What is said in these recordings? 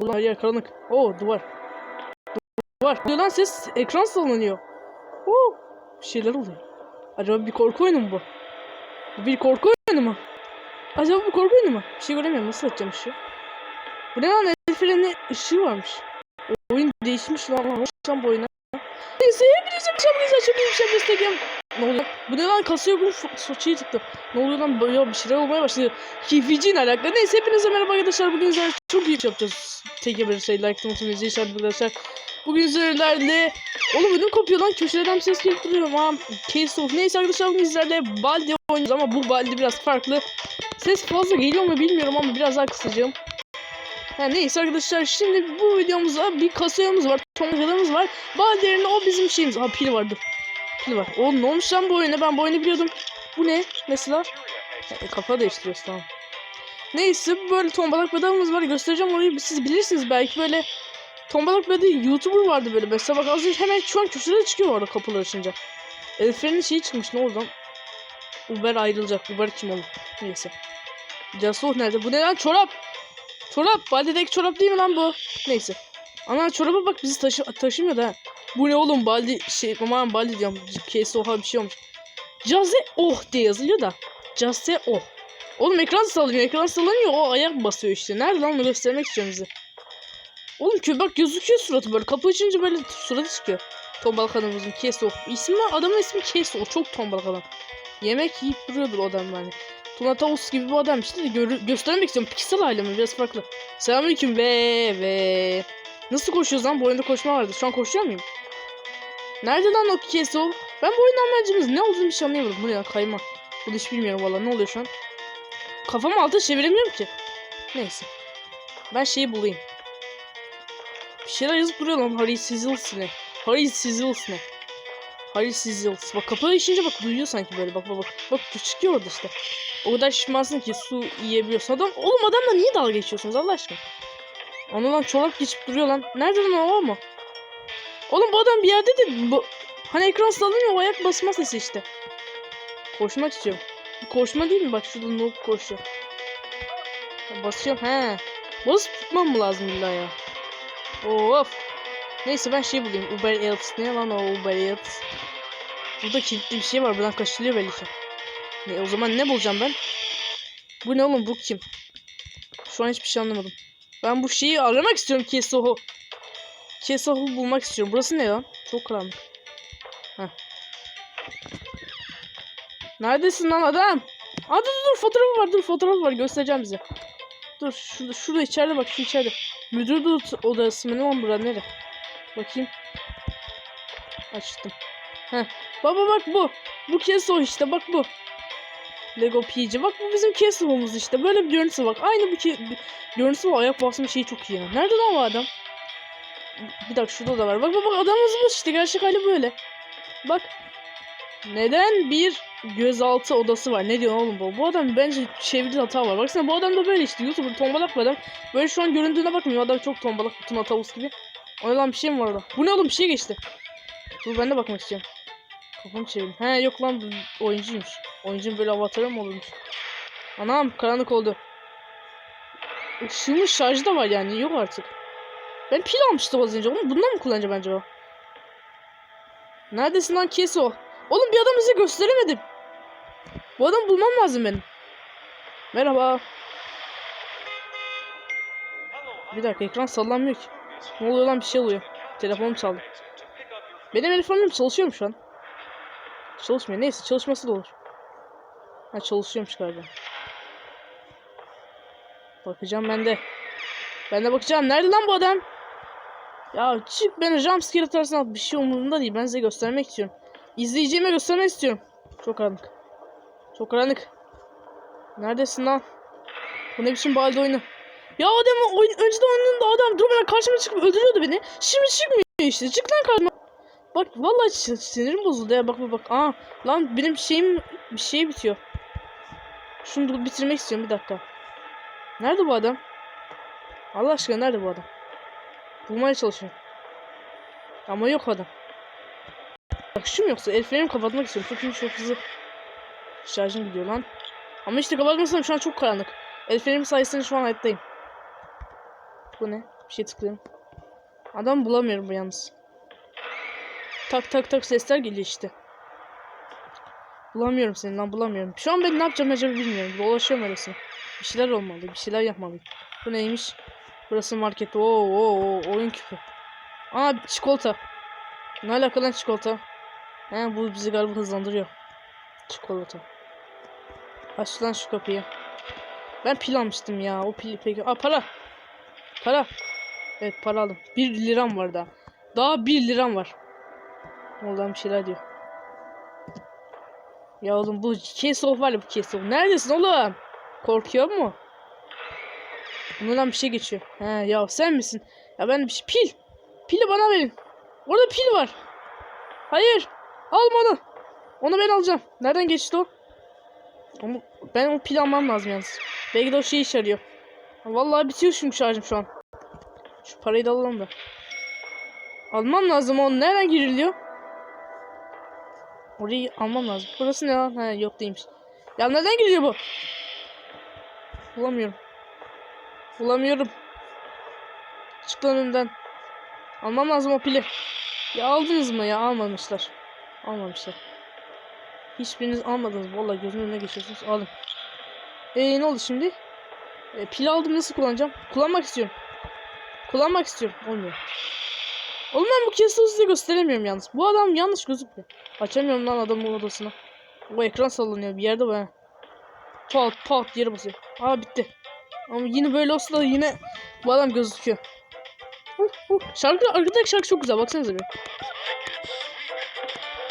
Bunlar yer karanlık. Oo duvar. Duvar. Diyor lan ses ekran sallanıyor. Oo bir şeyler oluyor. Acaba bir korku oyunu mu bu? Bu Bir korku oyunu mu? Acaba bir korku oyunu mu? Bir şey göremiyorum. Nasıl açacağım ışığı? Bu ne lan? El freni ışığı varmış. Oyun değişmiş lan. Hoş lan bu oyuna. Neyse hepinize bir şey yapmayacağız. Çok iyi bir şey yapacağız. Ne oluyor? Bu ne lan kasıyor bu soçayı çıktı. Ne oluyor lan böyle bir şeyler olmaya başladı. Keyficin alakalı. Neyse hepinize merhaba arkadaşlar. Bugün sizlerle çok iyi yapacağız. Tek bir şey like atmayı izleyin arkadaşlar. Bugün sizlerle Oğlum ödüm kopuyor lan köşeden bir ses gelip duruyor ama case of neyse arkadaşlar bugün sizlerle baldi oynuyoruz ama bu baldi biraz farklı. Ses fazla geliyor mu bilmiyorum ama biraz daha kısacağım. Yani neyse arkadaşlar şimdi bu videomuzda bir kasayamız var, tomrakalarımız var. Baldi yerine o bizim şeyimiz. Ha pil var Pil var. Oğlum ne olmuş lan bu oyuna ben bu oyunu biliyordum. Bu ne mesela? E, kafa değiştiriyoruz tamam. Neyse böyle tombalak bedavamız var göstereceğim orayı siz bilirsiniz belki böyle Tombalak böyle YouTuber vardı böyle mesela bak az önce hemen şu an köşede çıkıyor orada kapılar açınca. Elif'lerin şeyi çıkmış ne oldu lan? Uber ayrılacak. Uber kim olur? Neyse. Casuh nerede? Bu ne lan? Çorap. Çorap. Baldi'deki çorap değil mi lan bu? Neyse. Ana çoraba bak bizi taşı taşımıyor da. Bu ne oğlum Baldi şey aman Baldi diyorum. Case oha bir şey olmuş. Caze oh diye yazılıyor da. Caze oh. Oğlum ekran sallanıyor. Ekran sallanıyor. O ayak basıyor işte. Nerede lan onu göstermek istiyorum size. Oğlum ki bak gözüküyor suratı böyle. Kapı açınca böyle suratı çıkıyor. Tombalak adamımızın Keso. İsmi adamın ismi Keso. Çok tombalak adam. Yemek yiyip duruyordur o adam yani. Tunataus gibi bir adam işte de gö göstermek istiyorum. Pixel ailemi biraz farklı. Selamünaleyküm ve ve. Nasıl koşuyoruz lan? Bu oyunda koşma vardı. Şu an koşuyor muyum? Nerede lan o Keso? Ben bu oyundan amacımız ne olduğunu bir şey anlayamadım. Bu ne lan kayma. Bunu hiç bilmiyorum valla. Ne oluyor şu an? Kafamı alta çeviremiyorum ki. Neyse. Ben şeyi bulayım. Bir şeyler yazıp duruyor lan Harry Sizzles ne? Harry Sizzles? Harry Sizzles. Bak kapağı işince bak duyuyor sanki böyle bak bak bak. Bak çıkıyor orada işte. O kadar şişmansın ki su yiyebiliyorsun. Adam, oğlum adamla niye dalga geçiyorsunuz Allah aşkına? Ana lan çorap geçip duruyor lan. Nerede lan o mu? Oğlum bu adam bir yerde de bu... Hani ekran sallanıyor o ayak basma sesi işte. Koşmak istiyorum. Koşma değil mi? Bak şurada noob koşuyor. Basıyorum he. Basıp tutmam mı lazım illa ya? Of. Neyse ben şey bulayım. Uber Eats. Ne lan o Uber Eats? Burada kilitli bir şey var. Buradan kaçılıyor belli ki. Ne, o zaman ne bulacağım ben? Bu ne oğlum? Bu kim? Şu an hiçbir şey anlamadım. Ben bu şeyi aramak istiyorum Kesoho. Kesoho bulmak istiyorum. Burası ne lan? Çok karanlık. Neredesin lan adam? Aa dur dur fotoğrafı var dur fotoğrafı var göstereceğim bize. Dur şurada şurada içeride bak şu içeride. Müdür odası mı ne lan bura nere? Bakayım. Açtım. Heh. Baba bak bu. Bu Keso işte bak bu. Lego PG. Bak bu bizim Keso'muz işte. Böyle bir görüntüsü bak. Aynı bu ki görüntüsü var. Ayak basma şeyi çok iyi ya. Nerede lan o adam? Bir dakika şurada da var. Bak bak bak adamımız bu işte. Gerçek hali böyle. Bak. Neden bir gözaltı odası var? Ne diyorsun oğlum bu? Bu adam bence çevirdi hata var. Baksana bu adam da böyle işte. YouTuber tombalak bir adam. Böyle şu an göründüğüne bakmıyor. Adam çok tombalak. Tuna tavus gibi. O lan bir şey mi var orada? Bu ne oğlum bir şey geçti. Dur ben de bakmak istiyorum. Kafamı çevireyim. He yok lan oyuncuymuş. Oyuncunun böyle avatarı mı olurmuş? Anam karanlık oldu. Işığımın şarjı da var yani. Yok artık. Ben pil almıştım az önce. Oğlum bundan mı kullanacağım acaba? Neredesin lan Keso? Oğlum bir adam bize gösteremedim. Bu adamı bulmam lazım benim. Merhaba. Bir dakika ekran sallanmıyor ki. Ne oluyor lan bir şey oluyor. Telefonum çaldı. Benim telefonum çalışıyor mu şu an? Çalışmıyor. Neyse çalışması da olur. Ha çalışıyormuş galiba. Bakacağım ben de. Ben de bakacağım. Nerede lan bu adam? Ya çık beni jumpscare atarsın at. Bir şey umurumda değil. Ben size göstermek istiyorum. İzleyiciime göstermek istiyorum. Çok karanlık. Çok karanlık. Neredesin lan? Bu ne biçim balde oyunu? Ya adam oyun önceden oyununda adam durmadan karşıma çıkıp öldürüyordu beni. Şimdi çıkmıyor işte. Çık lan karşıma. Bak vallahi sinirim bozuldu ya. Bak bak bak. Aa lan benim şeyim bir şey bitiyor. Şunu bitirmek istiyorum bir dakika. Nerede bu adam? Allah aşkına nerede bu adam? Bulmaya çalışıyorum. Ama yok adam. Bak şu mu yoksa? El frenimi kapatmak istiyorum. Çünkü çok hızlı şarjım gidiyor lan. Ama işte kapatmasam şu an çok karanlık. El frenim sayesinde şu an hayattayım. Bu ne? Bir şey tıklıyorum. Adam bulamıyorum bu yalnız. Tak tak tak sesler geliyor işte. Bulamıyorum seni lan bulamıyorum. Şu an ben ne yapacağım acaba bilmiyorum. Dolaşıyorum öylesine. Bir şeyler olmalı. Bir şeyler yapmalıyım. Bu neymiş? Burası market. Oo, oo, oyun küpü. Aa çikolata. Ne alakalı lan çikolata? He bu bizi galiba hızlandırıyor. Çikolata. Aç lan şu kapıyı. Ben pil almıştım ya. O pil peki. Aa para. Para. Evet para aldım. 1 liram var daha. Daha 1 liram var. Oradan bir şeyler diyor. Ya oğlum bu Kesov var ya bu Kesov. Neredesin oğlum? Korkuyor mu? Bundan bir şey geçiyor. He ya sen misin? Ya ben bir şey... Pil. Pili bana verin. Orada pil var. Hayır. Alma onu. Onu ben alacağım. Nereden geçti o? Ama ben o pil almam lazım yalnız. Belki de o şey işe yarıyor. Vallahi bitiyor çünkü şarjım şu an. Şu parayı da alalım da. Almam lazım onu. Nereden giriliyor? Orayı almam lazım. Burası ne lan? He yok değilmiş. Ya neden giriyor bu? Bulamıyorum. Bulamıyorum. Çık lan önümden. Almam lazım o pili. Ya aldınız mı ya? Almamışlar. Almamışlar. Hiçbiriniz almadınız. Vallahi gözümün önüne geçiyorsunuz. Alın. Eee ne oldu şimdi? E, pil aldım nasıl kullanacağım? Kullanmak istiyorum. Kullanmak istiyorum. Olmuyor. Oğlum ben bu kesi size gösteremiyorum yalnız. Bu adam yanlış gözüküyor. Açamıyorum lan adamın odasını. Bu ekran sallanıyor bir yerde böyle. Pat pat yere basıyor. Aa bitti. Ama yine böyle olsa da yine bu adam gözüküyor. Şarkı arkadaki şarkı çok güzel baksanıza bir.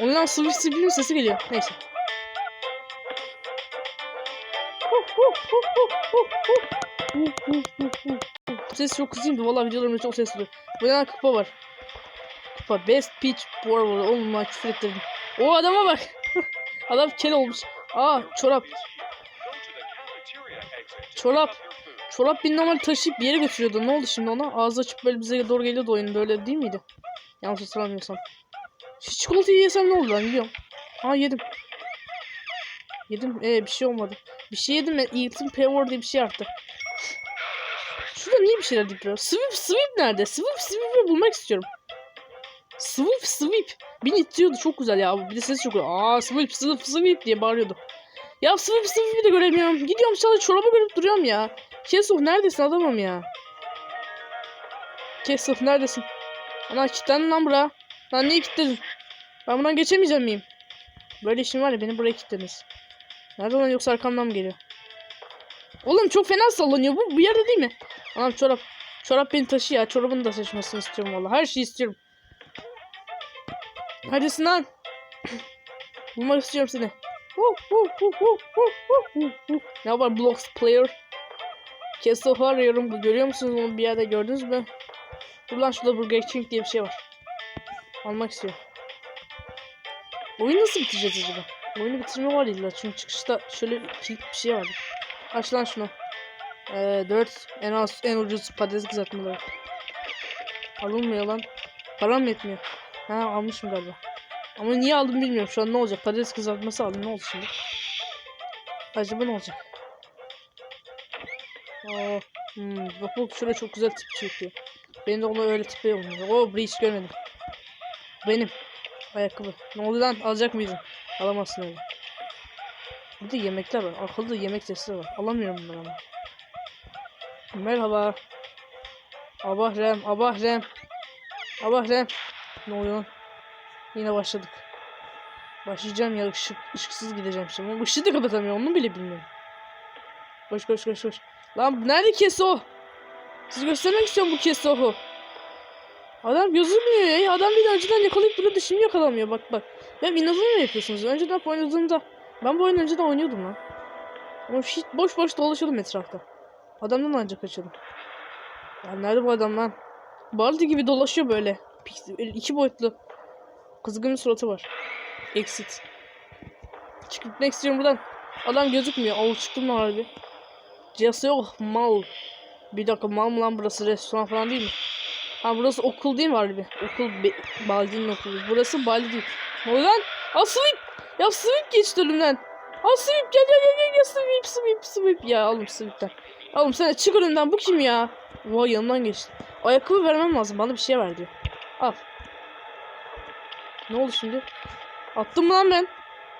Ondan sıvı sivilin sesi geliyor. Neyse. Ses çok kızıyım valla videolarımda çok ses oluyor. Bu ne kupa var. Kupa Best Peach Borrow. Oğlum lan küfür ettirdim. O adama bak. Adam kel olmuş. Aa çorap. Çorap. Çorap bir normal taşıyıp bir yere götürüyordu. Ne oldu şimdi ona? Ağzı açıp böyle bize doğru geliyordu oyun. Böyle değil miydi? Yanlış hatırlamıyorsam. Şu çikolatayı yesem ne olur lan? Yiyorum. Aa yedim. Yedim. Ee bir şey olmadı. Bir şey yedim. Eating power diye bir şey arttı. Şurada niye bir şeyler dikiyor? Sweep sweep nerede? Sweep sweep'i bulmak istiyorum. Sweep sweep. Beni itiyordu çok güzel ya. Bir de sesi çok güzel. Aa sweep sweep sweep diye bağırıyordu. Ya sweep sweep'i de göremiyorum. Gidiyorum sadece çorabı görüp duruyorum ya. Kesuf neredesin adamım ya? Kesuf neredesin? Ana kilitlen lan bura. Lan niye kilitledin? Ben buradan geçemeyeceğim miyim? Böyle işim var ya beni buraya kilitlediniz. Nereden lan yoksa arkamdan mı geliyor? Oğlum çok fena sallanıyor bu. Bu yerde değil mi? Anam çorap. Çorap beni taşı ya. Çorabını da taşımasını istiyorum valla. Her şeyi istiyorum. Hadi Sinan. Bulmak istiyorum seni. Ne var Blocks Player? Castle arıyorum. Görüyor musunuz onu bir yerde gördünüz mü? Dur lan şurada Burger King diye bir şey var. Almak istiyorum. Oyunu nasıl bitireceğiz acaba? Oyunu bitirme var illa çünkü çıkışta şöyle bir şey vardı. Aç lan şunu. Ee, 4 en az en ucuz patates kızartmaları. Alınmıyor lan. Param yetmiyor. Ha almışım galiba. Ama niye aldım bilmiyorum. Şu an ne olacak? Patates kızartması aldım. Ne oldu şimdi? Acaba ne olacak? Oo, hmm, bak bak şurada çok güzel tip çekiyor. Benim de ona öyle olmuyor. Oo burayı hiç görmedim. Benim. Ayakkabı. Ne oldu lan? Alacak mıydın? Alamazsın öyle. Burada yemekler var. Akıllı yemek sesleri var. Alamıyorum bunları ama. Merhaba. Abahrem, Abahrem. Abahrem. Ne oluyor lan? Yine başladık. Başlayacağım ya ışık, ışıksız gideceğim şimdi. Ama ışığı da kapatamıyorum onu bile bilmiyorum. Koş koş koş koş. Lan nerede Keso? Siz göstermek istiyorum bu Keso'yu. Adam gözükmüyor ya. Adam beni önceden yakalayıp duruyordu şimdi yakalamıyor bak bak. Ya inadını mı yapıyorsunuz? Önceden oynadığımda ben bu oyunu önceden oynuyordum lan. Ama hiç boş boş dolaşıyordum etrafta. Adamdan ancak kaçıyordum. Ya nerede bu adam lan? Baldi gibi dolaşıyor böyle. İki boyutlu. Kızgın bir suratı var. Exit. Çıkıp ne istiyorum buradan? Adam gözükmüyor. Al çıktım lan harbi. Cihazı yok. Mal. Bir dakika mal mı lan burası restoran falan değil mi? Ha burası okul değil mi harbi? Okul Baldi'nin okulu. Burası Baldi değil. Oluyor lan? Sweep! Ya Sweep geçti önümden. Aa Sweep gel gel gel gel gel Sweep Sweep Sweep. Ya oğlum Sweep'ten. Oğlum sen çık önümden bu kim ya? Vay yanından geçti. Ayakkabı vermem lazım. Bana bir şey ver diyor. Al. Ne oldu şimdi? Attım mı lan ben?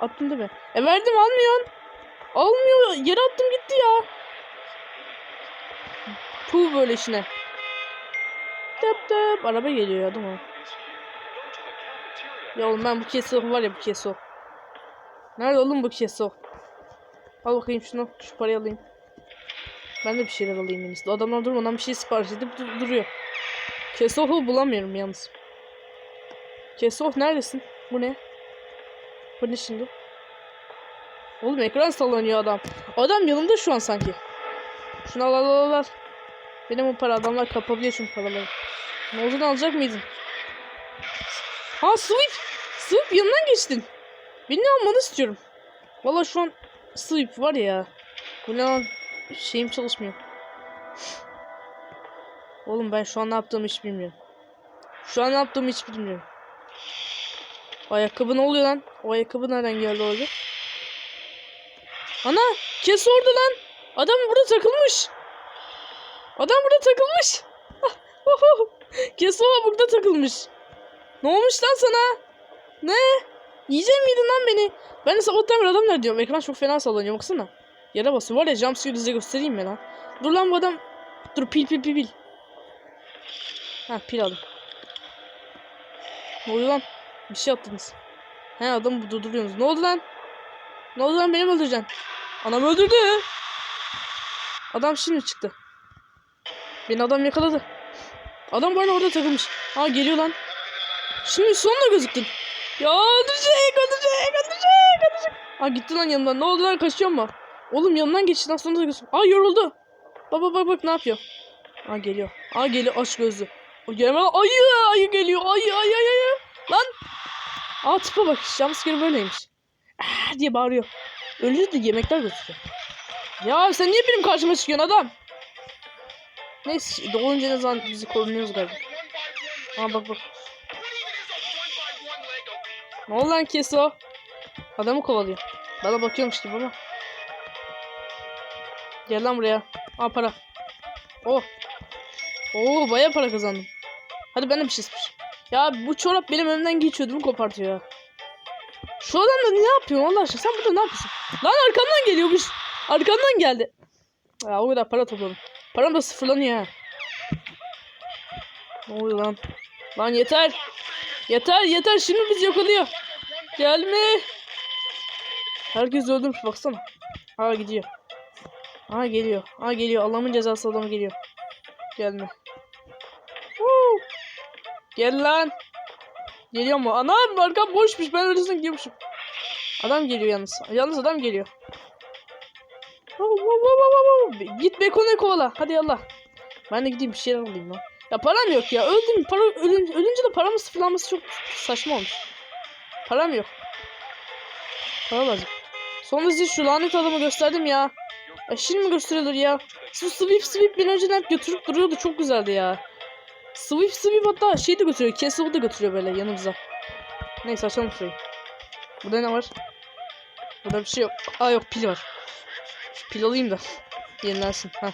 Attım değil mi? E verdim almıyorsun. Almıyor. Yere attım gitti ya. Puh böyle işine. Tıp tıp. Araba geliyor ya değil mi? Ya oğlum ben bu keso var ya bu keso. Nerede oğlum bu keso? Al bakayım şunu. Şu parayı alayım. Ben de bir şeyler alayım en iyisi. Adamlar durmadan bir şey sipariş edip dur- duruyor. Kesoh'u bulamıyorum yalnız. Kesoh neredesin? Bu ne? Bu ne şimdi? Oğlum ekran sallanıyor adam. Adam yanımda şu an sanki. Şunu al al al al. Benim o para adamlar kapabiliyor çünkü paraları. Olduğunu alacak mıydın? Ha Sweep! Sweep yanından geçtin. Beni almanı istiyorum. Valla şu an Sweep var ya. Bu ne lan? Şeyim çalışmıyor. Oğlum ben şu an ne yaptığımı hiç bilmiyorum. Şu an ne yaptığımı hiç bilmiyorum. O ayakkabı ne oluyor lan? O ayakkabı nereden geldi orada? Ana! Kes orada lan! Adam burada takılmış. Adam burada takılmış. Kes o burada takılmış. Ne olmuş lan sana? Ne? Yiyecek miydin lan beni? Ben de sabahtan beri adam nerede diyorum. Ekran çok fena sallanıyor baksana. Yere basıyor. Var ya jumpscare size göstereyim mi lan? Dur lan bu adam. Dur pil pil pil pil. Ha pil aldım. Ne oluyor lan? Bir şey attınız. He adamı durduruyorsunuz. Ne oldu lan? Ne oldu lan beni mi öldüreceksin? Anam öldürdü. Adam şimdi çıktı. Beni adam yakaladı. Adam bana orada takılmış. Ha geliyor lan. Şimdi sonunda gözüktün. Ya öldürecek, öldürecek, öldürecek, öldürecek. Ha gitti lan yanımdan. Ne oldu lan kaçıyor mu? Oğlum yanından geçti lan sonunda gözüktün. Aa yoruldu. Bak bak bak bak ne yapıyor. Aa geliyor. Aa geliyor aç gözlü. O gelme ayı ayı geliyor. Ayı ayı ayı ayı. Lan. Aa tipe bak. Jumpscare böyleymiş. Aa diye bağırıyor. Ölüyor da yemekler götürüyor. Ya sen niye benim karşıma çıkıyorsun adam? Neyse doğunca ne zaman bizi korunuyoruz galiba. Aa bak bak. Ne oldu lan keso? Adamı kovalıyor. Bana bakıyormuş gibi ama. Gel lan buraya. Aa para. Oh. Oo baya para kazandım. Hadi ben de bir şey istiyorum. Ya bu çorap benim önümden geçiyor mi kopartıyor ya. Şu adam da ne yapıyor Allah aşkına sen burada ne yapıyorsun? Lan arkamdan geliyormuş. Arkamdan geldi. Ya o kadar para topladım. Param da sıfırlanıyor ha. Ne oluyor lan? Lan yeter. Yeter yeter şimdi bizi yakalıyor. Gelme. Herkes öldürmüş baksana. Ha gidiyor. Ha geliyor. Ha geliyor. Allah'ın cezası adamı geliyor. Gelme. Woo. Gel lan. Geliyor mu? Anam arkam boşmuş. Ben öylesine gidiyormuşum. Adam geliyor yalnız. Yalnız adam geliyor. Git Beko'nu kovala. Hadi yallah. Ben de gideyim bir şeyler alayım lan. Ya param yok ya. Öldüm. Para, ölün, ölünce de paramın sıfırlanması çok saçma olmuş. Param yok. Para lazım. Sonra size şu lanet adamı gösterdim ya. Ya şimdi mi gösteriyorlar ya? Şu sweep sweep beni önceden hep götürüp duruyordu. Çok güzeldi ya. Sweep sweep hatta şey de götürüyor. Castle'ı da götürüyor böyle yanımıza. Neyse açalım şurayı. Burada ne var? Burada bir şey yok. Aa yok pil var. Pil alayım da. Yenilensin. Ha.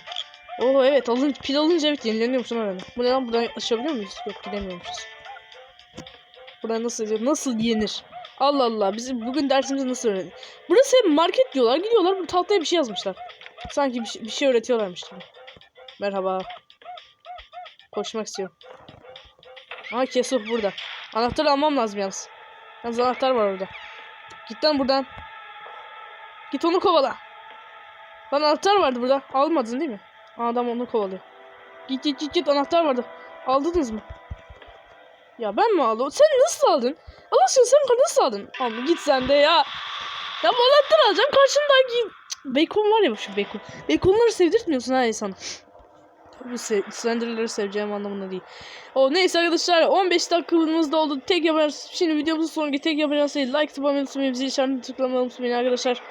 Oo evet alın pil alınca evet yenileniyormuş lan öyle. Bu ne lan buradan açabiliyor muyuz? Yok gidemiyormuşuz. Buradan nasıl nasıl yenir? Allah Allah bizim bugün dersimizi nasıl öğrendik? Burası hep market diyorlar gidiyorlar bu tahtaya bir şey yazmışlar. Sanki bir şey, bir şey öğretiyorlarmış gibi. Merhaba. Koşmak istiyorum. Aha Kesuf burada. Anahtarı almam lazım yalnız. Yalnız anahtar var orada. Git lan buradan. Git onu kovala. Lan anahtar vardı burada. Almadın değil mi? Adam onu kovalıyor. Git git git git anahtar vardı. Aldınız mı? Ya ben mi aldım? Sen nasıl aldın? Allah aşkına sen nasıl aldın? Abi git sen de ya. Ya anahtar alacağım karşındaki bacon var ya şu bacon. Baconları sevdirtmiyorsun ha insana. Bu se Slender'ları seveceğim anlamında değil. O neyse arkadaşlar 15 dakikamız da oldu. Tek yapacağız. Şimdi videomuzun sonraki tek yapacağız şey like tıklamayı unutmayın. Zil işaretini tıklamayı unutmayın arkadaşlar.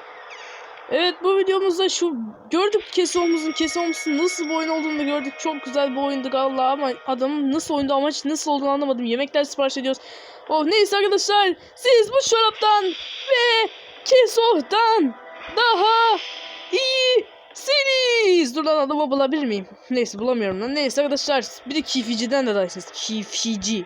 Evet bu videomuzda şu gördük Kesomuzun Kesomuzun nasıl bir oyun olduğunu gördük. Çok güzel bir oyundu Allah ama adamın nasıl oyunda amaç nasıl olduğunu anlamadım. Yemekler sipariş ediyoruz. Oh neyse arkadaşlar siz bu şaraptan ve Kesoh'tan daha iyi Seniz! Dur lan adamı bulabilir miyim? Neyse bulamıyorum lan. Neyse arkadaşlar. Bir de Kifici'den de dersiniz. Kifici.